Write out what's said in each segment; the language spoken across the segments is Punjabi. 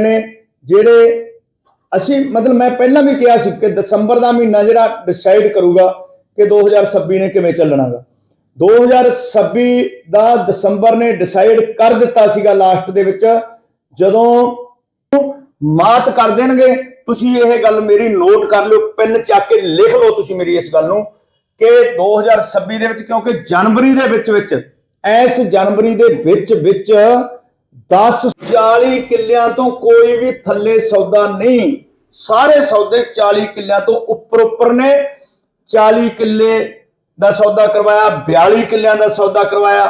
ਨੇ ਜਿਹੜੇ ਅਸੀਂ, ਮਤਲਬ ਮੈਂ ਪਹਿਲਾਂ ਵੀ ਕਿਹਾ ਸੀ ਕਿ ਦਸੰਬਰ ਦਾ ਮਹੀਨਾ ਜਿਹੜਾ ਡਿਸਾਈਡ ਕਰੂਗਾ ਕਿ 2026 ਨੇ ਕਿਵੇਂ ਚੱਲਣਾਗਾ। 2026 ਦਾ ਦਸੰਬਰ ਨੇ ਡਿਸਾਈਡ ਕਰ ਦਿੱਤਾ ਸੀਗਾ ਲਾਸਟ ਦੇ ਵਿੱਚ, ਜਦੋਂ ਮਾਤ ਕਰ ਦੇਣਗੇ। ਤੁਸੀਂ ਇਹ ਗੱਲ ਮੇਰੀ ਨੋਟ ਕਰ ਲਿਓ ਪਿੰਨ ਚੱਕ ਕੇ ਲਿਖ ਲਓ ਤੁਸੀਂ ਮੇਰੀ ਇਸ ਗੱਲ ਨੂੰ ਕਿ 2026 ਦੇ ਵਿੱਚ, ਕਿਉਂਕਿ ਜਨਵਰੀ ਦੇ ਵਿੱਚ ਵਿੱਚ ਇਸ ਜਨਵਰੀ ਦੇ ਵਿੱਚ ਵਿੱਚ 10 40 ਕਿੱਲਿਆਂ ਤੋਂ ਕੋਈ ਵੀ ਥੱਲੇ ਸੌਦਾ ਨਹੀਂ। ਸਾਰੇ ਸੌਦੇ 40 ਕਿੱਲਿਆਂ ਤੋਂ ਉੱਪਰ ਉੱਪਰ ਨੇ। 40 ਕਿੱਲੇ ਦਾ ਸੌਦਾ ਕਰਵਾਇਆ 42 ਕਿੱਲਿਆਂ ਦਾ ਸੌਦਾ ਕਰਵਾਇਆ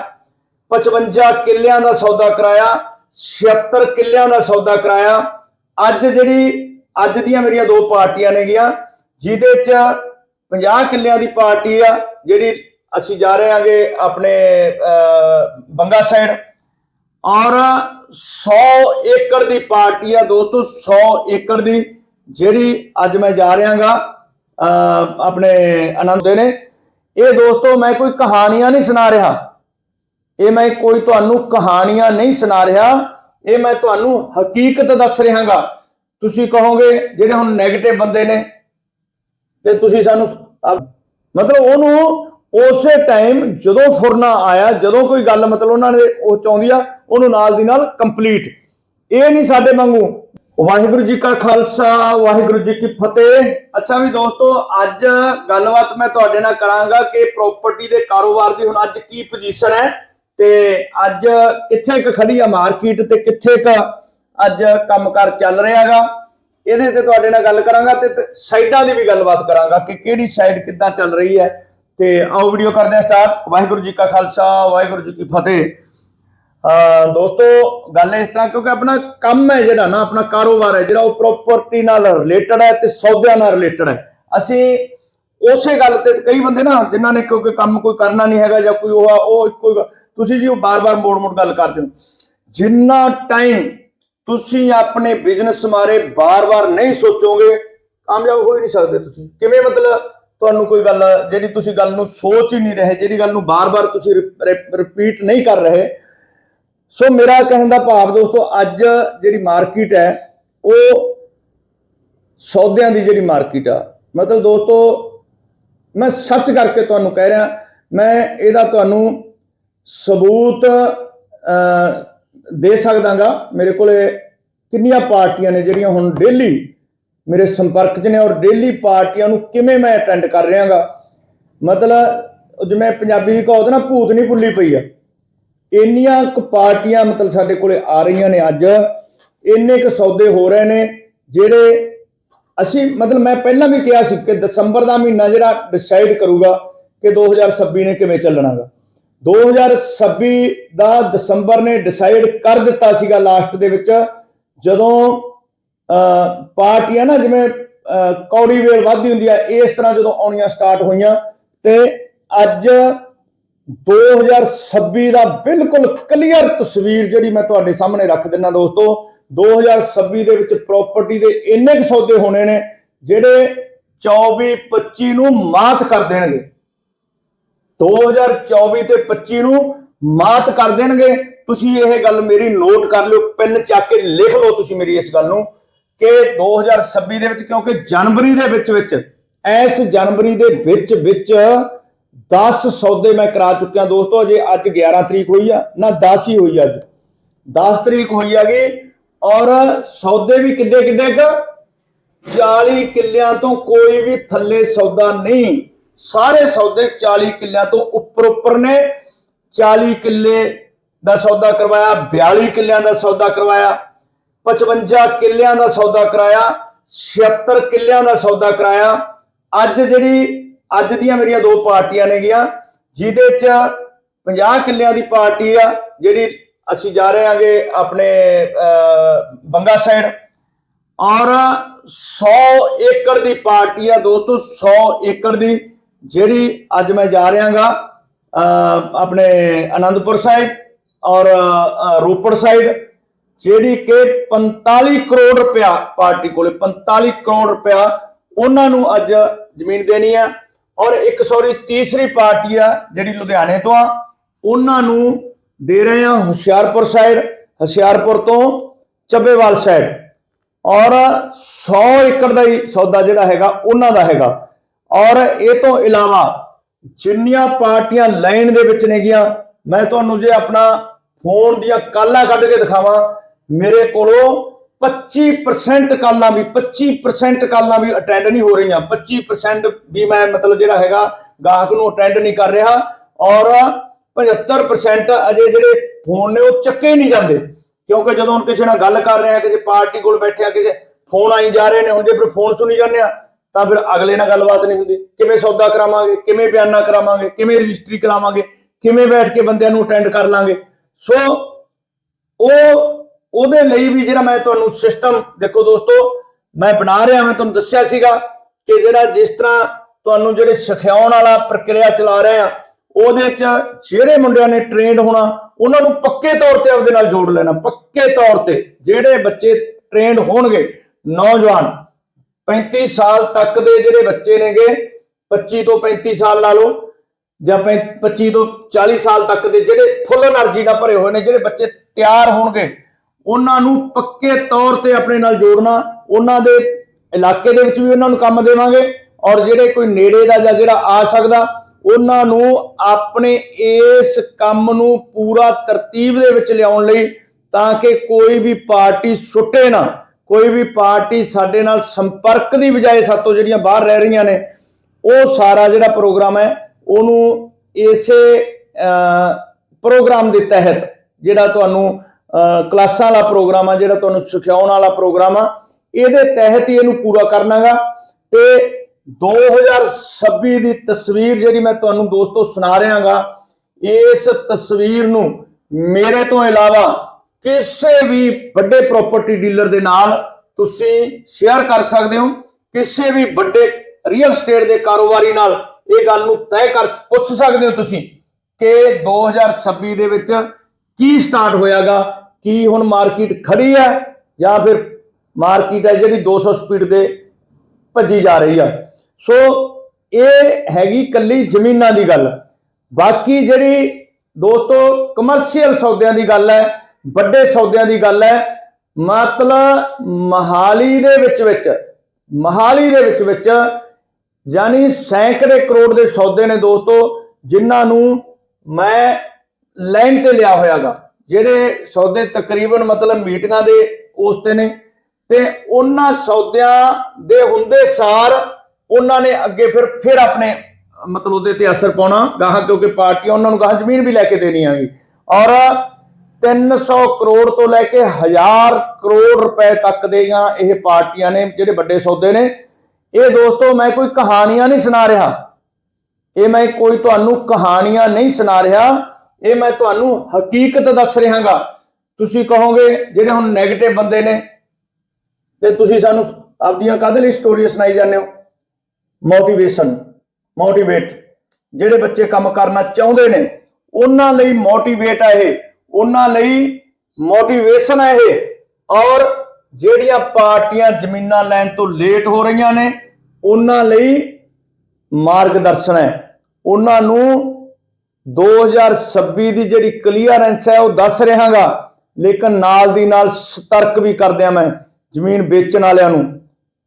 55 ਕਿੱਲਿਆਂ ਦਾ ਸੌਦਾ ਕਰਾਇਆ 76 ਕਿੱਲਿਆਂ ਦਾ ਸੌਦਾ ਕਰਾਇਆ। ਅੱਜ ਜਿਹੜੀ, ਅੱਜ ਦੀਆਂ ਮੇਰੀਆਂ ਦੋ ਪਾਰਟੀਆਂ ਨੇ ਗਿਆ ਜਿਹਦੇ ਚ 50 ਕਿੱਲਿਆਂ ਦੀ ਪਾਰਟੀ ਆ, ਜਿਹੜੀ ਅਸੀਂ ਜਾ ਰਹੇ ਹਾਂਗੇ ਆਪਣੇ ਬੰਗਾ ਸਾਈਡ। ਔਰ 100 ਏਕੜ ਦੀ ਪਾਰਟੀ ਆ ਦੋਸਤੋ 100 ਏਕੜ ਦੀ, ਜਿਹੜੀ ਅੱਜ ਮੈਂ ਜਾ ਰਿਹਾਗਾ ਆਪਣੇ ਆਨੰਦ ਦੇ ਨੇ। ਇਹ ਦੋਸਤੋ, ਮੈਂ ਕੋਈ ਕਹਾਣੀਆਂ ਨਹੀਂ ਸੁਣਾ ਰਿਹਾ। ਇਹ ਮੈਂ ਕੋਈ ਤੁਹਾਨੂੰ ਕਹਾਣੀਆਂ ਨਹੀਂ ਸੁਣਾ ਰਿਹਾ। ਇਹ ਮੈਂ ਤੁਹਾਨੂੰ ਹਕੀਕਤ ਦੱਸ ਰਿਹਾਗਾ। ਤੁਸੀਂ ਕਹੋਗੇ, ਜਿਹੜੇ ਹੁਣ 네ਗੇਟਿਵ ਬੰਦੇ ਨੇ, ਤੇ ਤੁਸੀਂ ਸਾਨੂੰ ਮਤਲਬ ਉਹਨੂੰ ਉਸੇ ਟਾਈਮ ਜਦੋਂ ਫੁਰਨਾ ਆਇਆ, ਜਦੋਂ ਕੋਈ ਗੱਲ ਮਤਲਬ ਉਹਨਾਂ ਨੇ ਉਹ ਚਾਹੁੰਦੀ ਆ ਉਹਨੂੰ ਨਾਲ ਦੀ ਨਾਲ ਕੰਪਲੀਟ ਇਹ ਨਹੀਂ ਸਾਡੇ ਵਾਂਗੂ। ਵਾਹਿਗੁਰੂ ਜੀ ਕਾ ਖਾਲਸਾ, ਵਾਹਿਗੁਰੂ ਜੀ ਕੀ ਫਤਿਹ। ਅੱਛਾ ਵੀ ਦੋਸਤੋ, ਅੱਜ ਗੱਲਬਾਤ ਮੈਂ ਤੁਹਾਡੇ ਨਾਲ ਕਰਾਂਗਾ ਕਿ ਪ੍ਰਾਪਰਟੀ ਦੇ ਕਾਰੋਬਾਰ ਦੀ ਹੁਣ ਅੱਜ ਕੀ ਪੋਜੀਸ਼ਨ ਹੈ। ਤੇ ਅੱਜ ਕਿੱਥੇ ਕ ਖੜੀ ਆ ਮਾਰਕੀਟ ਤੇ ਕਿੱਥੇ ਕ ਅੱਜ ਕੰਮਕਾਰ ਚੱਲ ਰਿਹਾ ਰਿਹਾਗਾ ਇਹਦੇ ਤੇ ਤੁਹਾਡੇ ਨਾਲ ਗੱਲ ਕਰਾਂਗਾ ਤੇ ਸਾਈਡਾਂ ਦੀ ਵੀ ਗੱਲਬਾਤ ਕਰਾਂਗਾ ਕਿ ਕਿਹੜੀ ਸਾਈਡ ਕਿੱਦਾਂ ਚੱਲ ਰਹੀ ਹੈ। ਤੇ ਆਓ ਵੀਡੀਓ ਕਰਦੇ ਹਾਂ ਸਟਾਰਟ ਵਾਹਿਗੁਰੂ ਜੀ ਕਾ ਖਾਲਸਾ, ਵਾਹਿਗੁਰੂ ਜੀ ਕੀ ਫਤਿਹ। ਦੋਸਤੋ ਗੱਲ ਇਸ ਤਰ੍ਹਾਂ ਕਿਉਂਕਿ ਆਪਣਾ ਕੰਮ ਹੈ ਜਿਹੜਾ ਨਾ ਆਪਣਾ ਕਾਰੋਬਾਰ ਹੈ ਜਿਹੜਾ ਉਹ ਪ੍ਰਾਪਰਟੀ ਨਾਲ ਰਿਲੇਟਡ ਹੈ ਤੇ ਸੌਦਿਆਂ ਨਾਲ ਰਿਲੇਟਡ ਹੈ। ਅਸੀਂ ਉਸੇ ਗੱਲ ਤੇ ਕਈ ਬੰਦੇ ਨਾ ਜਿਨ੍ਹਾਂ ਨੇ ਕਿਉਂਕਿ ਕੰਮ ਕੋਈ ਕਰਨਾ ਨਹੀਂ ਹੈਗਾ ਜਾਂ ਕੋਈ ਉਹ ਆ, ਉਹ ਇੱਕੋ ਤੁਸੀਂ ਜੀ ਉਹ ਬਾਰ-ਬਾਰ ਮੋੜ-ਮੋੜ ਗੱਲ ਕਰਦੇ ਹੋ। ਜਿੰਨਾ ਟਾਈਮ ਤੁਸੀਂ ਆਪਣੇ ਬਿਜ਼ਨਸ ਮਾਰੇ ਬਾਰ-ਬਾਰ ਨਹੀਂ ਸੋਚੋਗੇ ਕਾਮਯਾਬ ਹੋ ਹੀ ਨਹੀਂ ਸਕਦੇ ਤੁਸੀਂ। ਕਿਵੇਂ ਮਤਲਬ ਤੁਹਾਨੂੰ ਕੋਈ ਗੱਲ ਜਿਹੜੀ ਤੁਸੀਂ ਗੱਲ ਨੂੰ ਸੋਚ ਹੀ ਨਹੀਂ ਰਹੇ ਜਿਹੜੀ ਗੱਲ ਨੂੰ ਬਾਰ-ਬਾਰ ਤੁਸੀਂ ਰਿਪੀਟ ਨਹੀਂ ਕਰ ਰਹੇ ਸੋ ਮੇਰਾ ਕਹਿਣ ਦਾ ਭਾਵ ਦੋਸਤੋ ਅੱਜ ਜਿਹੜੀ ਮਾਰਕੀਟ ਹੈ ਉਹ ਸੌਦਿਆਂ ਦੀ ਜਿਹੜੀ ਮਾਰਕੀਟ ਆ ਮਤਲਬ ਦੋਸਤੋ ਮੈਂ ਸੱਚ ਕਰਕੇ ਤੁਹਾਨੂੰ ਕਹਿ ਰਿਹਾ ਮੈਂ ਇਹਦਾ ਤੁਹਾਨੂੰ ਸਬੂਤ ਅਹ, ਦੇ ਸਕਦਾਗਾ। ਮੇਰੇ ਕੋਲੇ ਕਿੰਨੀਆਂ ਪਾਰਟੀਆਂ ਨੇ ਜਿਹੜੀਆਂ ਹੁਣ ਡੇਲੀ ਮੇਰੇ ਸੰਪਰਕ 'ਚ ਨੇ ਔਰ ਡੇਲੀ ਪਾਰਟੀਆਂ ਨੂੰ ਕਿਵੇਂ ਮੈਂ ਅਟੈਂਡ ਕਰ ਰਿਹਾਗਾ। ਮਤਲਬ ਜਿਵੇਂ ਪੰਜਾਬੀ ਦੀ ਕਹਾਵਤ ਨਾ ਭੂਤ ਨਹੀਂ ਭੁੱਲੀ ਪਈ ਆ। ਇੰਨੀਆਂ ਕੁ ਪਾਰਟੀਆਂ ਮਤਲਬ ਸਾਡੇ ਕੋਲੇ ਆ ਰਹੀਆਂ ਨੇ ਅੱਜ ਇੰਨੇ ਕੁ ਸੌਦੇ ਹੋ ਰਹੇ ਨੇ ਜਿਹੜੇ ਅਸੀਂ ਮਤਲਬ ਮੈਂ ਪਹਿਲਾਂ ਵੀ ਕਿਹਾ ਸੀ ਕਿ ਦਸੰਬਰ ਦਾ ਮਹੀਨਾ ਜਿਹੜਾ ਡਿਸਾਈਡ ਕਰੂਗਾ ਕਿ 2026 ਨੇ ਕਿਵੇਂ ਚੱਲਣਾਗਾ। 2026 ਦਾ ਦਸੰਬਰ ਨੇ ਡਿਸਾਈਡ ਕਰ ਦਿੱਤਾ ਸੀਗਾ ਲਾਸਟ ਦੇ ਵਿੱਚ ਜਦੋਂ ਅਹ, ਪਾਰਟੀਆਂ ਨਾ ਜਿਵੇਂ ਅਹ, ਕੌੜੀ ਵੇਲ ਵੱਧਦੀ ਹੁੰਦੀ ਹੈ ਇਸ ਤਰ੍ਹਾਂ ਜਦੋਂ ਆਉਣੀਆਂ ਸਟਾਰਟ ਹੋਈਆਂ ਤੇ ਅੱਜ 2026 ਦਾ ਬਿਲਕੁਲ ਕਲੀਅਰ ਤਸਵੀਰ ਜਿਹੜੀ ਮੈਂ ਤੁਹਾਡੇ ਸਾਹਮਣੇ ਰੱਖ ਦਿੰਦਾ ਦੋਸਤੋ 2026 ਦੇ ਵਿੱਚ ਪ੍ਰਾਪਰਟੀ ਦੇ ਇੰਨੇ ਕੁ ਸੌਦੇ ਹੋਣੇ ਨੇ, ਜਿਹੜੇ 24 25 ਨੂੰ ਮਾਤ ਕਰ ਦੇਣਗੇ। 2024 ਤੇ 25 ਨੂੰ ਮਾਤ ਕਰ ਦੇਣਗੇ। ਤੁਸੀਂ ਇਹ ਗੱਲ ਮੇਰੀ ਨੋਟ ਕਰ ਲਿਓ ਪਿੰਨ ਚੱਕ ਕੇ ਲਿਖ ਲਓ ਤੁਸੀਂ ਮੇਰੀ ਇਸ ਗੱਲ ਨੂੰ ਕਿ 2026 ਦੇ ਵਿੱਚ, ਕਿਉਂਕਿ ਜਨਵਰੀ ਦੇ ਵਿੱਚ ਵਿੱਚ ਇਸ ਜਨਵਰੀ ਦੇ ਵਿੱਚ ਵਿੱਚ 10 ਸੌਦੇ ਮੈਂ ਕਰਾ ਚੁੱਕਿਆ ਦੋਸਤੋ, ਅਜੇ ਅੱਜ 11 ਤਰੀਕ ਹੋਈ ਆ, ਨਾ 10 ਹੀ ਹੋਈ ਅੱਜ। 10 ਤਰੀਕ ਹੋਈ ਹੈਗੀ ਔਰ ਸੌਦੇ ਵੀ ਕਿੱਡੇ ਕਿੱਡੇ ਕ? 40 ਕਿੱਲਿਆਂ ਤੋਂ ਕੋਈ ਵੀ ਥੱਲੇ ਸੌਦਾ ਨਹੀਂ। ਸਾਰੇ ਸੌਦੇ 40 ਕਿੱਲਿਆਂ ਤੋਂ ਉੱਪਰ ਉੱਪਰ ਨੇ। 40 ਕਿੱਲੇ ਦਾ ਸੌਦਾ ਕਰਵਾਇਆ 42 ਕਿੱਲਿਆਂ ਦਾ ਸੌਦਾ ਕਰਵਾਇਆ 55 ਕਿੱਲਿਆਂ ਦਾ ਸੌਦਾ ਕਰਾਇਆ 76 ਕਿੱਲਿਆਂ ਦਾ ਸੌਦਾ ਕਰਾਇਆ। ਅੱਜ ਜਿਹੜੀ ਅੱਜ ਦੀਆਂ ਮੇਰੀਆਂ ਦੋ ਪਾਰਟੀਆਂ ਨੇ ਗਿਆ ਜਿਹਦੇ ਚ 50 ਕਿੱਲਿਆਂ ਦੀ ਪਾਰਟੀ ਆ, ਜਿਹੜੀ ਅਸੀਂ ਜਾ ਰਹੇ ਹਾਂਗੇ ਆਪਣੇ ਬੰਗਾ ਸਾਈਡ। ਔਰ 100 ਏਕੜ ਦੀ ਪਾਰਟੀ ਆ ਦੋਸਤੋ 100 ਏਕੜ ਦੀ, ਜਿਹੜੀ ਅੱਜ ਮੈਂ ਜਾ ਰਿਹਾਗਾ ਆਪਣੇ ਆਨੰਦਪੁਰ ਸਾਹਿਬ ਔਰ ਰੋਪੜ ਸਾਈਡ, ਜਿਹੜੀ ਕਿ 45 ਕਰੋੜ ਰੁਪਇਆ ਪਾਰਟੀ ਕੋਲੇ 45 ਕਰੋੜ ਰੁਪਇਆ ਉਹਨਾਂ ਨੂੰ ਅੱਜ ਜ਼ਮੀਨ ਦੇਣੀ ਆ। ਔਰ ਇੱਕ ਸੌਰੀ ਤੀਸਰੀ ਪਾਰਟੀ ਆ ਜਿਹੜੀ ਲੁਧਿਆਣੇ ਤੋਂ ਆ, ਉਹਨਾਂ ਨੂੰ ਦੇ ਰਹੇ ਆ ਹੁਸ਼ਿਆਰਪੁਰ ਸਾਈਡ ਹੁਸ਼ਿਆਰਪੁਰ ਤੋਂ ਚੱਬੇਵਾਲ ਸਾਈਡ ਔਰ 100 ਏਕੜ ਦਾ ਹੀ ਸੌਦਾ ਜਿਹੜਾ ਹੈਗਾ, ਉਹਨਾਂ ਦਾ ਹੈਗਾ। ਔਰ ਇਹ ਤੋਂ ਇਲਾਵਾ ਜਿੰਨੀਆਂ ਪਾਰਟੀਆਂ ਲਾਈਨ ਦੇ ਵਿੱਚ ਨੇਗੀਆਂ, ਮੈਂ ਤੁਹਾਨੂੰ ਜੇ ਆਪਣਾ ਫੋਨ ਦੀਆਂ ਕਾਲਾਂ ਕੱਢ ਕੇ ਦਿਖਾਵਾਂ, ਮੇਰੇ ਕੋਲੋਂ 25% ਕਾਲਾਂ ਵੀ 25% ਕਾਲਾਂ ਵੀ ਅਟੈਂਡ ਨਹੀਂ ਹੋ ਰਹੀਆਂ। 25% ਵੀ ਮੈਂ ਮਤਲਬ ਜਿਹੜਾ ਹੈਗਾ, ਗਾਹਕ ਨੂੰ ਅਟੈਂਡ ਨਹੀਂ ਕਰ ਰਿਹਾ ਔਰ 75% ਅਜੇ ਜਿਹੜੇ ਫੋਨ ਨੇ ਉਹ ਚੱਕੇ ਨਹੀਂ ਜਾਂਦੇ। ਕਿਉਂਕਿ ਜਦੋਂ ਹੁਣ ਕਿਸੇ ਨਾਲ ਗੱਲ ਕਰ ਰਹੇ ਆ, ਕਿਸੇ ਪਾਰਟੀ ਕੋਲ ਬੈਠੇ ਆ, ਕਿਸੇ ਫੋਨ ਆਈ ਜਾ ਰਹੇ ਨੇ, ਹੁਣ ਜੇ ਫਿਰ ਫੋਨ ਸੁਣੀ ਜਾਂਦੇ ਆ, ਤਾਂ ਫਿਰ ਅਗਲੇ ਨਾਲ ਗੱਲਬਾਤ ਨਹੀਂ ਹੁੰਦੀ। ਕਿਵੇਂ ਸੌਦਾ ਕਰਾਵਾਂਗੇ, ਕਿਵੇਂ ਬਿਆਨਾ ਕਰਾਵਾਂਗੇ, ਕਿਵੇਂ ਰਜਿਸਟਰੀ ਕਰਾਵਾਂਗੇ, ਕਿਵੇਂ ਬੈਠ ਕੇ ਬੰਦਿਆਂ ਨੂੰ ਅਟੈਂਡ ਕਰ ਲਾਂਗੇ। ਸੋ ਉਹ ਉਹਦੇ ਲਈ ਵੀ ਜਿਹੜਾ ਮੈਂ ਤੁਹਾਨੂੰ ਸਿਸਟਮ ਦੇਖੋ ਦੋਸਤੋ, ਮੈਂ ਬਣਾ ਰਿਹਾ, ਮੈਂ ਤੁਹਾਨੂੰ ਦੱਸਿਆ ਸੀਗਾ ਕਿ ਜਿਹੜਾ ਜਿਸ ਤਰ੍ਹਾਂ ਤੁਹਾਨੂੰ ਜਿਹੜੇ ਸਿਖਾਉਣ ਵਾਲਾ ਪ੍ਰਕਿਰਿਆ ਚਲਾ ਰਹੇ ਆ, ਉਹਦੇ ਚ ਜਿਹੜੇ ਮੁੰਡਿਆਂ ਨੇ ਟ੍ਰੇਨਡ ਹੋਣਾ, ਉਹਨਾਂ ਨੂੰ ਪੱਕੇ ਤੌਰ ਤੇ ਆਪਦੇ ਨਾਲ ਜੋੜ ਲੈਣਾ, ਪੱਕੇ ਤੌਰ ਤੇ। ਜਿਹੜੇ ਬੱਚੇ ਟ੍ਰੇਨਡ ਹੋਣਗੇ, ਨੌਜਵਾਨ 35 ਸਾਲ ਤੱਕ ਦੇ ਜਿਹੜੇ ਬੱਚੇ ਨੇਗੇ 25 ਤੋਂ 35 ਸਾਲ ਲਾ ਲਓ, ਜਾਂ 25 ਤੋਂ 40 ਸਾਲ ਤੱਕ ਦੇ ਜਿਹੜੇ ਫੁੱਲ એનર્ਜੀ ਨਾਲ ਭਰੇ ਹੋਏ ਨੇ, ਜਿਹੜੇ ਬੱਚੇ ਤਿਆਰ ਹੋਣਗੇ ਉਹਨਾਂ ਨੂੰ ਪੱਕੇ ਤੌਰ ਤੇ ਆਪਣੇ ਨਾਲ ਜੋੜਨਾ ਉਹਨਾਂ ਦੇ ਇਲਾਕੇ ਦੇ ਵਿੱਚ ਵੀ ਉਹਨਾਂ ਨੂੰ ਕੰਮ ਦੇਵਾਂਗੇ ਔਰ ਜਿਹੜੇ ਕੋਈ ਨੇੜੇ ਦਾ ਜਾਂ ਜਿਹੜਾ ਆ ਸਕਦਾ ਉਹਨਾਂ ਨੂੰ ਆਪਣੇ ਇਸ ਕੰਮ ਨੂੰ ਪੂਰਾ ਤਰਤੀਬ ਦੇ ਵਿੱਚ ਲਿਆਉਣ ਲਈ ਤਾਂ ਕਿ ਕੋਈ ਵੀ ਪਾਰਟੀ ਸੁੱਟੇ ਨਾ ਕੋਈ ਵੀ ਪਾਰਟੀ ਸਾਡੇ ਨਾਲ ਸੰਪਰਕ ਦੀ ਬਜਾਏ ਸਾਤੋਂ ਜਿਹੜੀਆਂ ਬਾਹਰ ਰਹਿ ਰਹੀਆਂ ਨੇ ਉਹ ਸਾਰਾ ਜਿਹੜਾ ਪ੍ਰੋਗਰਾਮ ਹੈ ਉਹਨੂੰ ਇਸੇ ਅਹ, ਪ੍ਰੋਗਰਾਮ ਦੇ ਤਹਿਤ ਜਿਹੜਾ ਤੁਹਾਨੂੰ ਕਲਾਸਾਂ ਵਾਲਾ ਪ੍ਰੋਗਰਾਮ ਆ, ਜਿਹੜਾ ਤੁਹਾਨੂੰ ਸਿਖਾਉਣ ਵਾਲਾ ਪ੍ਰੋਗਰਾਮ ਆ, ਇਹਦੇ ਤਹਿਤ ਹੀ ਇਹਨੂੰ ਪੂਰਾ ਕਰਨਾਗਾ। ਤੇ 2026 ਦੀ ਤਸਵੀਰ ਜਿਹੜੀ ਮੈਂ ਤੁਹਾਨੂੰ ਦੋਸਤੋ ਸੁਣਾ ਰਿਹਾਗਾ, ਇਸ ਤਸਵੀਰ ਨੂੰ ਮੇਰੇ ਤੋਂ ਇਲਾਵਾ ਕਿਸੇ ਵੀ ਵੱਡੇ ਪ੍ਰਾਪਰਟੀ ਡੀਲਰ ਦੇ ਨਾਲ ਤੁਸੀਂ ਸ਼ੇਅਰ ਕਰ ਸਕਦੇ ਹੋ। ਕਿਸੇ ਵੀ ਵੱਡੇ ਰੀਅਲ ਏਸਟੇਟ ਦੇ ਕਾਰੋਬਾਰੀ ਨਾਲ ਇਹ ਗੱਲ ਨੂੰ ਤੈਅ ਕਰ, ਪੁੱਛ ਸਕਦੇ ਹੋ ਤੁਸੀਂ ਕਿ 2026 ਦੇ ਵਿੱਚ ਕੀ ਸਟਾਰਟ ਹੋਇਆਗਾ? ਕੀ ਹੁਣ ਮਾਰਕੀਟ ਖੜੀ ਹੈ? ਜਾਂ ਫਿਰ ਮਾਰਕੀਟ ਹੈ ਜਿਹੜੀ 200 ਸਪੀਡ ਦੇ ਭੱਜੀ ਜਾ ਰਹੀ ਆ। ਸੋ ਇਹ ਹੈਗੀ ਕੱਲੀ ਜ਼ਮੀਨਾਂ ਦੀ ਗੱਲ। ਬਾਕੀ ਜਿਹੜੀ ਦੋਸਤੋ ਕਮਰਸ਼ੀਅਲ ਸੌਦਿਆਂ ਦੀ ਗੱਲ ਹੈ, ਵੱਡੇ ਸੌਦਿਆਂ ਦੀ ਗੱਲ ਹੈ, ਮਤਲਬ ਮਹਾਲੀ ਦੇ ਵਿੱਚ ਵਿੱਚ, ਮਹਾਲੀ ਦੇ ਵਿੱਚ ਵਿੱਚ ਯਾਨੀ ਸੈਂਕੜੇ ਕਰੋੜ ਦੇ ਸੌਦੇ ਨੇ ਦੋਸਤੋ, ਜਿਨ੍ਹਾਂ ਨੂੰ ਮੈਂ ਲਾਈਨ ਤੇ ਲਿਆ ਹੋਇਆਗਾ, ਜਿਹੜੇ ਸੌਦੇ ਤਕਰੀਬਨ ਮਤਲਬ ਮੀਟਿੰਗਾਂ ਦੇ ਉਸ ਤੇ ਨੇ, ਤੇ ਉਹਨਾਂ ਸੌਦਿਆਂ ਦੇ ਹੁੰਦੇ ਸਾਰ ਉਹਨਾਂ ਨੇ ਅੱਗੇ ਫਿਰ ਫਿਰ ਆਪਣੇ ਮਤਲਬ ਉਹਦੇ ਤੇ ਅਸਰ ਪਾਉਣਾ ਗਾਹਾਂ ਕਿਉਂਕਿ ਪਾਰਟੀਆਂ ਉਹਨਾਂ ਨੂੰ ਗਾਹਾਂ ਜ਼ਮੀਨ ਵੀ ਲੈ ਕੇ ਦੇਣੀ ਆਗੀ ਔਰ 300 ਕਰੋੜ ਤੋਂ ਲੈ ਕੇ 1000 ਕਰੋੜ ਰੁਪਏ ਤੱਕ ਦੀਆਂ ਇਹ ਪਾਰਟੀਆਂ ਨੇ ਜਿਹੜੇ ਵੱਡੇ ਸੌਦੇ ਨੇ, ਇਹ ਦੋਸਤੋ ਮੈਂ ਕੋਈ ਕਹਾਣੀਆਂ ਨਹੀਂ ਸੁਣਾ ਰਿਹਾ। ਇਹ ਮੈਂ ਕੋਈ ਤੁਹਾਨੂੰ ਕਹਾਣੀਆਂ ਨਹੀਂ ਸੁਣਾ ਰਿਹਾ। ਇਹ ਮੈਂ ਤੁਹਾਨੂੰ ਹਕੀਕਤ ਦੱਸ ਰਿਹਾਗਾ। ਤੁਸੀਂ ਕਹੋਗੇ, ਜਿਹੜੇ ਹੁਣ 네ਗੇਟਿਵ ਬੰਦੇ ਨੇ, ਤੇ ਤੁਸੀਂ ਸਾਨੂੰ ਆਪਦੀਆਂ ਕਾਹਦੇ ਲਈ ਸਟੋਰੀ ਸੁਣਾਈ ਜਾਂਦੇ ਹੋ? ਮੋਟੀਵੇਸ਼ਨ ਮੋਟੀਵੇਟ ਜਿਹੜੇ ਬੱਚੇ ਕੰਮ ਕਰਨਾ ਚਾਹੁੰਦੇ ਨੇ, ਉਹਨਾਂ ਲਈ ਮੋਟੀਵੇਟ ਹੈ ਇਹ। ਉਹਨਾਂ ਲਈ ਮੋਟੀਵੇਸ਼ਨ ਹੈ ਇਹ। ਔਰ ਜਿਹੜੀਆਂ ਪਾਰਟੀਆਂ ਜ਼ਮੀਨਾਂ ਲੈਣ ਤੋਂ ਲੇਟ ਹੋ ਰਹੀਆਂ ਨੇ, ਉਹਨਾਂ ਲਈ ਮਾਰਗਦਰਸ਼ਨ ਹੈ। ਉਹਨਾਂ ਨੂੰ 2026 ਦੀ ਜਿਹੜੀ ਕਲੀਅਰੈਂਸ ਹੈ, ਉਹ ਦੱਸ ਰਹਾਗਾ। ਲੇਕਿਨ ਨਾਲ ਦੀ ਨਾਲ ਸਤਰਕ ਵੀ ਕਰਦਿਆਂ ਮੈਂ ਜ਼ਮੀਨ ਵੇਚਣ ਵਾਲਿਆਂ ਨੂੰ।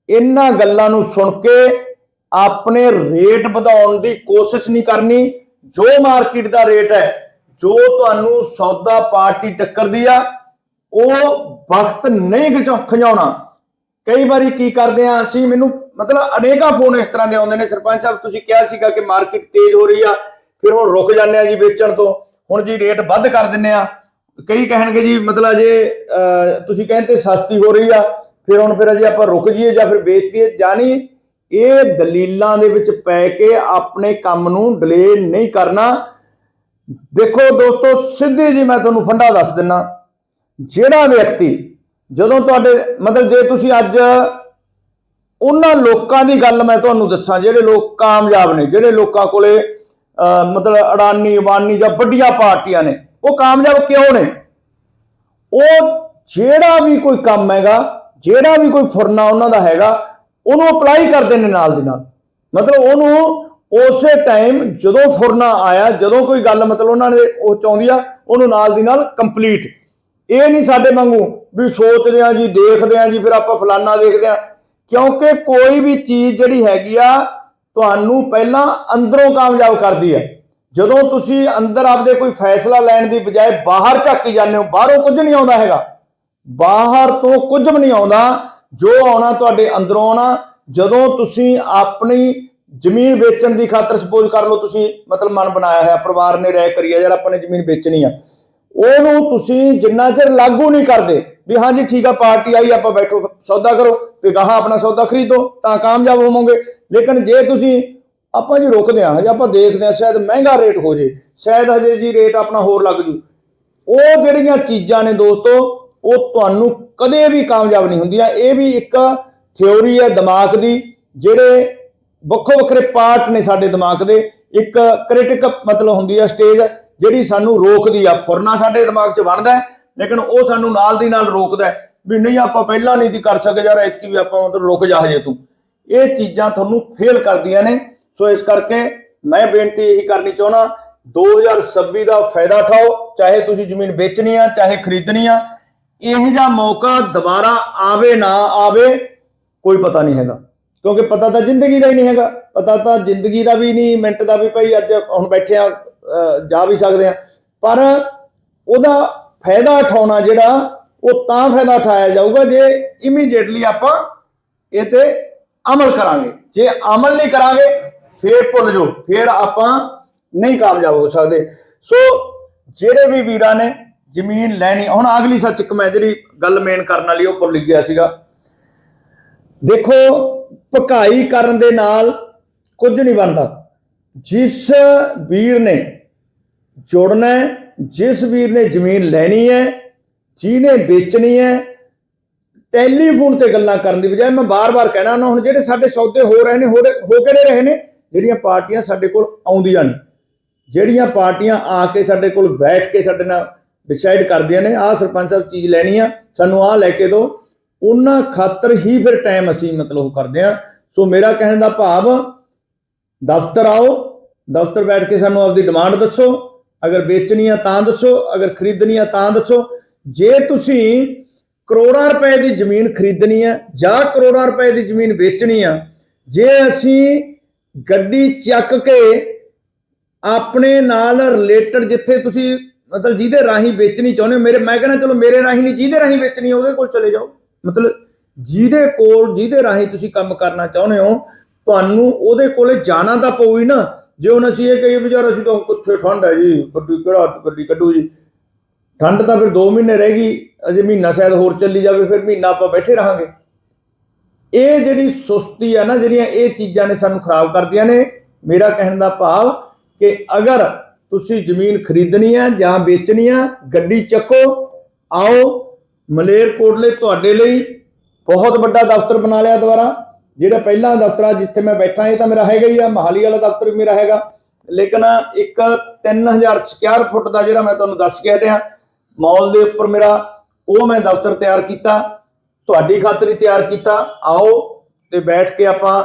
ਇਹਨਾਂ ਗੱਲਾਂ ਨੂੰ ਸੁਣ ਕੇ ਆਪਣੇ ਰੇਟ ਵਧਾਉਣ ਦੀ ਕੋਸ਼ਿਸ਼ ਨਹੀਂ ਕਰਨੀ। ਜੋ ਮਾਰਕੀਟ ਦਾ ਰੇਟ ਹੈ, ਜੋ ਤੁਹਾਨੂੰ ਸੌਦਾ ਪਾਰਟੀ ਟੱਕਰਦੀ ਆ, ਉਹ ਵਕਤ ਨਹੀਂ ਖਿਚਾ- ਖਿਚਾਉਣਾ। ਕਈ ਵਾਰੀ ਕੀ ਕਰਦੇ ਆ, ਅਸੀਂ ਮੈਨੂੰ ਮਤਲਬ ਅਨੇਕਾਂ ਫੋਨ ਇਸ ਤਰ੍ਹਾਂ ਦੇ ਆਉਂਦੇ ਨੇ। ਸਰਪੰਚ ਸਾਹਿਬ, ਤੁਸੀਂ ਕਿਹਾ ਸੀਗਾ ਕਿ ਮਾਰਕੀਟ ਤੇਜ਼ ਹੋ ਰਹੀ ਆ। ਫਿਰ ਹੁਣ ਰੁਕ ਜਾਂਦੇ ਆ ਜੀ ਵੇਚਣ ਤੋਂ। ਹੁਣ ਜੀ ਰੇਟ ਵੱਧ ਕਰ ਦਿੰਨੇ ਆ ਕਈ ਕਹਿਣਗੇ ਜੀ ਮਤਲਬ ਜੇ ਅਹ, ਤੁਸੀਂ ਕਹਿੰਦੇ ਸਸਤੀ ਹੋ ਰਹੀ ਆ ਫਿਰ ਹੁਣ ਫਿਰ ਅਜੇ ਆਪਾਂ ਰੁਕ ਜਾਈਏ ਜਾਂ ਫਿਰ ਵੇਚ ਦਈਏ। ਜਾਨੀ ਇਹ ਦਲੀਲਾਂ ਦੇ ਵਿੱਚ ਪੈ ਕੇ ਆਪਣੇ ਕੰਮ ਨੂੰ ਡਿਲੇ ਨਹੀਂ ਕਰਨਾ। ਦੇਖੋ ਦੋਸਤੋ ਸਿੱਧੇ ਜੀ ਮੈਂ ਤੁਹਾਨੂੰ ਫੰਡਾ ਦੱਸ ਦਿੰਨਾ। ਜਿਹੜਾ ਵਿਅਕਤੀ ਜਦੋਂ ਤੁਹਾਡੇ ਮਤਲਬ ਜੇ ਤੁਸੀਂ ਅੱਜ ਉਹਨਾਂ ਲੋਕਾਂ ਦੀ ਗੱਲ ਮੈਂ ਤੁਹਾਨੂੰ ਦੱਸਾਂ ਜਿਹੜੇ ਲੋਕ ਕਾਮਯਾਬ ਨੇ ਜਿਹੜੇ ਲੋਕਾਂ ਕੋਲੇ ਮਤਲਬ ਅਡਾਨੀ ਅਬਾਨੀ ਜਾਂ ਵੱਡੀਆਂ ਪਾਰਟੀਆਂ ਨੇ, ਉਹ ਕਾਮਯਾਬ ਕਿਉਂ ਨੇ? ਉਹ ਜਿਹੜਾ ਵੀ ਕੋਈ ਕੰਮ ਹੈਗਾ, ਜਿਹੜਾ ਵੀ ਕੋਈ ਫੁਰਨਾ ਉਹਨਾਂ ਦਾ ਹੈਗਾ, ਉਹਨੂੰ ਅਪਲਾਈ ਕਰਦੇ ਨੇ ਨਾਲ ਦੀ ਨਾਲ। ਮਤਲਬ ਉਹਨੂੰ ਉਸੇ ਟਾਈਮ ਜਦੋਂ ਫੁਰਨਾ ਆਇਆ, ਜਦੋਂ ਕੋਈ ਗੱਲ ਮਤਲਬ ਉਹਨਾਂ ਨੇ ਉਹ ਚਾਹੁੰਦੀ ਆ, ਉਹਨੂੰ ਨਾਲ ਦੀ ਨਾਲ ਕੰਪਲੀਟ ਇਹ ਨਹੀਂ ਸਾਡੇ ਵਾਂਗੂ ਵੀ ਸੋਚਦੇ ਆ ਜੀ, ਦੇਖਦੇ ਆ ਜੀ, ਫਿਰ ਆਪਾਂ ਫਲਾਨਾ ਦੇਖਦੇ ਆ। ਕਿਉਂਕਿ ਕੋਈ ਵੀ ਚੀਜ਼ ਜਿਹੜੀ ਹੈਗੀ ਆ ਤੁਹਾਨੂੰ ਪਹਿਲਾਂ ਅੰਦਰੋਂ ਕਾਮਯਾਬ ਕਰਦੀ ਹੈ। ਜਦੋਂ ਤੁਸੀਂ ਅੰਦਰ ਆਪਦੇ ਕੋਈ ਫੈਸਲਾ ਲੈਣ ਦੀ ਬਜਾਏ ਬਾਹਰ ਝਾਕੀ ਜਾਂਦੇ ਹੋ, ਬਾਹਰੋਂ ਕੁਝ ਨਹੀਂ ਆਉਂਦਾ ਹੈਗਾ। ਬਾਹਰ ਤੋਂ ਕੁਝ ਵੀ ਨਹੀਂ ਆਉਂਦਾ। ਜੋ ਆਉਣਾ ਤੁਹਾਡੇ ਅੰਦਰੋਂ ਆਉਣਾ। ਜਦੋਂ ਤੁਸੀਂ ਆਪਣੀ ਜ਼ਮੀਨ ਵੇਚਣ ਦੀ ਖਾਤਰ ਸਪੋਜ਼ ਕਰ ਲਓ ਤੁਸੀਂ, ਮਤਲਬ ਮਨ ਬਣਾਇਆ ਹੋਇਆ, ਪਰਿਵਾਰ ਨੇ ਰਾਇ ਕਰੀ ਆ ਯਾਰ ਆਪਾਂ ਨੇ ਜ਼ਮੀਨ ਵੇਚਣੀ ਆ। ਉਹਨੂੰ ਤੁਸੀਂ ਜਿੰਨਾ ਚਿਰ ਲਾਗੂ ਨਹੀਂ ਕਰਦੇ ਵੀ ਹਾਂਜੀ, ਠੀਕ ਆ, ਪਾਰਟੀ ਆਈ, ਆਪਾਂ ਬੈਠੋ, ਸੌਦਾ ਕਰੋ, ਤੇ ਗਾਹਾਂ ਆਪਣਾ ਸੌਦਾ ਖਰੀਦੋ, ਤਾਂ ਕਾਮਯਾਬ ਹੋਵੋਗੇ। ਲੇਕਿਨ ਜੇ ਤੁਸੀਂ, ਆਪਾਂ ਜੀ ਰੁਕਦੇ ਆ ਹਜੇ ਆਪਾਂ ਦੇਖਦੇ ਆ, ਸ਼ਾਇਦ ਮਹਿੰਗਾ ਰੇਟ ਹੋ ਜੇ, ਸ਼ਾਇਦ ਹਜੇ ਜੀ ਰੇਟ ਆਪਣਾ ਹੋਰ ਲੱਗ ਜੂ। ਉਹ ਜਿਹੜੀਆਂ ਚੀਜ਼ਾਂ ਨੇ ਦੋਸਤੋ, ਉਹ ਤੁਹਾਨੂੰ ਕਦੇ ਵੀ ਕਾਮਯਾਬ ਨਹੀਂ ਹੁੰਦੀਆਂ। ਇਹ ਵੀ ਇੱਕ ਥਿਉਰੀ ਹੈ ਦਿਮਾਗ ਦੀ, ਜਿਹੜੇ ਵੱਖੋ ਵੱਖਰੇ ਪਾਰਟ ਨੇ ਸਾਡੇ ਦਿਮਾਗ ਦੇ। ਇੱਕ ਕ੍ਰਿਟਿਕ ਮਤਲਬ ਹੁੰਦੀ ਹੈ ਸਟੇਜ, ਜਿਹੜੀ ਸਾਨੂੰ ਰੋਕਦੀ ਆ। ਫੁਰਨਾ ਸਾਡੇ ਦਿਮਾਗ 'ਚ ਬਣਦਾ ਲੇਕਿਨ ਉਹ ਸਾਨੂੰ ਨਾਲ ਦੀ ਨਾਲ ਰੋਕਦਾ ਹੈ ਵੀ ਨਹੀਂ, ਆਪਾਂ ਪਹਿਲਾਂ ਨਹੀਂ ਸੀ ਕਰ ਸਕੇ ਯਾਰ, ਐਤਕੀ ਵੀ ਆਪਾਂ ਮਤਲਬ ਰੁਕ ਜਾ ਹਜੇ ਤੂੰ। ਇਹ ਚੀਜ਼ਾਂ ਤੁਹਾਨੂੰ ਫੇਲ ਕਰਦੀਆਂ ਨੇ। ਸੋ ਇਸ ਕਰਕੇ ਮੈਂ ਬੇਨਤੀ ਇਹੀ ਕਰਨੀ ਚਾਹੁੰਦਾ 2026 ਦਾ ਫਾਇਦਾ ਉਠਾਓ, ਚਾਹੇ ਤੁਸੀਂ ਜ਼ਮੀਨ ਵੇਚਣੀ ਆ, ਚਾਹੇ ਖਰੀਦਣੀ ਆ। ਇਹੋ ਜਿਹਾ ਮੌਕਾ ਦੁਬਾਰਾ ਆਵੇ, ਨਾ ਆਵੇ, ਕੋਈ ਪਤਾ ਨਹੀਂ ਹੈਗਾ। ਕਿਉਂਕਿ ਪਤਾ ਤਾਂ ਜ਼ਿੰਦਗੀ ਦਾ ਹੀ ਨਹੀਂ ਹੈਗਾ। ਪਤਾ ਤਾਂ ਜ਼ਿੰਦਗੀ ਦਾ ਵੀ ਨਹੀਂ, ਮਿੰਟ ਦਾ ਵੀ ਭਾਈ ਅੱਜ ਹੁਣ ਬੈਠੇ ਆ ਜਾ ਵੀ ਸਕਦੇ ਆ। ਪਰ ਉਹਦਾ ਫਾਇਦਾ ਉਠਾਉਣਾ ਜਿਹੜਾ, ਉਹ ਤਾਂ ਫਾਇਦਾ ਉਠਾਇਆ ਜਾਊਗਾ ਜੇ ਇਮੀਡੀਏਟਲੀ ਆਪਾਂ ਇਹ ਤੇ ਅਮਲ ਕਰਾਂਗੇ। ਜੇ ਅਮਲ ਨਹੀਂ ਕਰਾਂਗੇ, ਫੇਰ ਭੁੱਲ ਜਾਓ, ਫੇਰ ਆਪਾਂ ਨਹੀਂ ਕਾਮਯਾਬ ਹੋ ਸਕਦੇ। ਸੋ ਜਿਹੜੇ ਵੀ ਵੀਰਾਂ ਨੇ ਜ਼ਮੀਨ ਲੈਣੀ, ਹੁਣ ਅਗਲੀ ਸੱਚ ਇੱਕ ਮੈਂ ਜਿਹੜੀ ਗੱਲ ਮੇਨ ਕਰਨ ਵਾਲੀ, ਉਹ ਭੁੱਲ ਗਿਆ ਸੀਗਾ। ਦੇਖੋ, ਭਕਾਈ ਕਰਨ ਦੇ ਨਾਲ ਕੁਝ ਨਹੀਂ ਬਣਦਾ। ਜਿਸ ਵੀਰ ਨੇ ਜੁੜਨਾ ਜਿਸ ਵੀਰ ਨੇ ਜ਼ਮੀਨ ਲੈਣੀ ਹੈ, ਜਿਹਨੇ ਵੇਚਣੀ ਹੈ, ਟੈਲੀਫੋਨ ਤੇ ਗੱਲਾਂ ਕਰਨ ਦੀ ਬਜਾਏ ਮੈਂ ਬਾਰ-ਬਾਰ ਕਹਿਣਾ ਨਾ ਹੁਣ ਜਿਹੜੇ ਸਾਡੇ ਸੌਦੇ ਹੋ ਰਹੇ ਨੇ ਹੋ ਰਹੇ- ਹੋ ਕਿਹੜੇ ਰਹੇ ਨੇ? ਜਿਹੜੀਆਂ ਪਾਰਟੀਆਂ ਸਾਡੇ ਕੋਲ ਆਉਂਦੀਆਂ ਨੇ ਜਿਹੜੀਆਂ ਪਾਰਟੀਆਂ ਆ ਕੇ ਸਾਡੇ ਕੋਲ ਬੈਠ ਕੇ ਸਾਡੇ ਨਾਲ ਡਿਸਾਈਡ ਕਰਦੀਆਂ ਨੇ, ਆਹ ਸਰਪੰਚ ਸਾਹਿਬ ਚੀਜ਼ ਲੈਣੀ ਆ, ਸਾਨੂੰ ਆਹ ਲੈ ਕੇ ਦਿਓ ਉਹਨਾਂ ਖਾਤਰ ਹੀ ਫਿਰ ਟਾਈਮ ਅਸੀਂ ਮਤਲਬ ਉਹ ਕਰਦੇ ਆ ਸੋ ਮੇਰਾ ਕਹਿਣ ਦਾ ਭਾਵ, ਦਫ਼ਤਰ ਆਓ, ਦਫ਼ਤਰ ਬੈਠ ਕੇ ਸਾਨੂੰ ਆਪਦੀ ਡਿਮਾਂਡ ਦੱਸੋ। ਅਗਰ ਵੇਚਣੀ ਆ ਤਾਂ ਦੱਸੋ, ਅਗਰ ਖਰੀਦਣੀ ਆ ਤਾਂ ਦੱਸੋ। ਜੇ ਤੁਸੀਂ ਕਰੋੜਾਂ ਰੁਪਏ ਦੀ ਜ਼ਮੀਨ ਖਰੀਦਣੀ ਹੈ ਜਾਂ ਕਰੋੜਾਂ ਰੁਪਏ ਦੀ ਜ਼ਮੀਨ ਵੇਚਣੀ ਆ, ਜੇ ਅਸੀਂ ਗੱਡੀ ਚੱਕ ਕੇ ਆਪਣੇ ਨਾਲ ਰਿਲੇਟਡ ਜਿੱਥੇ ਤੁਸੀਂ ਮਤਲਬ ਜਿਹਦੇ ਰਾਹੀਂ ਵੇਚਣੀ ਚਾਹੁੰਦੇ ਹੋ, ਮੇਰੇ ਮੈਂ ਕਹਿੰਦਾ ਚਲੋ ਮੇਰੇ ਰਾਹੀਂ ਨਹੀਂ, ਜਿਹਦੇ ਰਾਹੀਂ ਵੇਚਣੀ ਹੈ ਉਹਦੇ ਕੋਲ ਚਲੇ ਜਾਓ। ਮਤਲਬ ਜਿਹਦੇ ਕੋਲ, ਜਿਹਦੇ ਰਾਹੀਂ ਤੁਸੀਂ ਕੰਮ ਕਰਨਾ ਚਾਹੁੰਦੇ ਹੋ, ਤੁਹਾਨੂੰ ਉਹਦੇ ਕੋਲੇ ਜਾਣਾ ਤਾਂ ਪਊ ਹੀ ਨਾ। ਜੇ ਹੁਣ ਅਸੀਂ ਇਹ ਕਹੀਏ ਵੀ ਯਾਰ ਅਸੀਂ ਤਾਂ ਕਿੱਥੇ ਠੰਡ ਹੈ ਜੀ, ਗੱਡੀ ਕਿਹੜਾ ਗੱਡੀ ਕੱਢੂ ਜੀ। ਠੰਡ ਤਾਂ ਫਿਰ 2 ਮਹੀਨੇ ਰਹਿ ਗਈ, ਅਜੇ ਮਹੀਨਾ ਸ਼ਾਇਦ ਹੋਰ ਚੱਲੀ ਜਾਵੇ, ਫਿਰ ਮਹੀਨਾ ਆਪਾਂ ਬੈਠੇ ਰਹਾਂਗੇ। ਇਹ ਜਿਹੜੀ ਸੁਸਤੀ ਆ ਨਾ, ਜਿਹੜੀਆਂ ਇਹ ਚੀਜ਼ਾਂ ਨੇ ਸਾਨੂੰ ਖਰਾਬ ਕਰਦੀਆਂ ਨੇ, ਮੇਰਾ ਕਹਿਣ ਦਾ ਭਾਵ ਕਿ ਅਗਰ ਤੁਸੀਂ ਜ਼ਮੀਨ ਖਰੀਦਣੀ ਹੈ ਜਾਂ ਵੇਚਣੀ ਹੈ ਗੱਡੀ ਚੱਕੋ, ਆਓ, ਮਲੇਰਕੋਟਲੇ ਤੁਹਾਡੇ ਲਈ ਬਹੁਤ ਵੱਡਾ ਦਫ਼ਤਰ ਬਣਾ ਲਿਆ ਦੁਬਾਰਾ। ਜਿਹੜਾ ਪਹਿਲਾਂ ਦਫ਼ਤਰ ਆ, ਜਿੱਥੇ ਮੈਂ ਬੈਠਾ, ਇਹ ਤਾਂ ਮੇਰਾ ਹੈਗਾ ਹੀ ਆ, ਮਹਾਲੀ ਵਾਲਾ ਦਫ਼ਤਰ ਵੀ ਮੇਰਾ ਹੈਗਾ। ਲੇਕਿਨ ਇੱਕ 3000 ਸਕੁਅਰ ਫੁੱਟ ਦਾ ਜਿਹੜਾ ਮੈਂ ਤੁਹਾਨੂੰ ਦੱਸ ਕੇ ਹਟਿਆ, ਮਾਲ ਦੇ ਉੱਪਰ ਮੇਰਾ, ਉਹ ਮੈਂ ਦਫ਼ਤਰ ਤਿਆਰ ਕੀਤਾ, ਤੁਹਾਡੀ ਖਾਤਰ ਹੀ ਤਿਆਰ ਕੀਤਾ। ਆਓ ਤੇ ਬੈਠ ਕੇ ਆਪਾਂ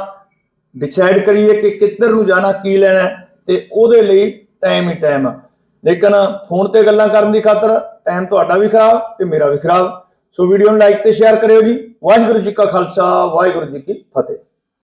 ਡਿਸਾਈਡ ਕਰੀਏ ਕਿ ਕਿੱਧਰ ਨੂੰ ਜਾਣਾ, ਕੀ ਲੈਣਾ, ਤੇ ਉਹਦੇ ਲਈ ਟਾਈਮ ਹੀ ਟਾਈਮ। ਲੇਕਿਨ ਫੋਨ ਤੇ ਗੱਲਾਂ ਕਰਨ ਦੀ ਖਾਤਰ, ਟਾਈਮ ਤੁਹਾਡਾ ਵੀ ਖਰਾਬ ਤੇ ਮੇਰਾ ਵੀ ਖਰਾਬ। ਸੋ ਵੀਡੀਓ ਨੂੰ ਲਾਈਕ ਤੇ ਸ਼ੇਅਰ ਕਰਿਓ ਜੀ। ਵਾਹਿਗੁਰੂ ਜੀ ਕਾ ਖਾਲਸਾ, ਵਾਹਿਗੁਰੂ ਜੀ ਕੀ ਫਤਿਹ।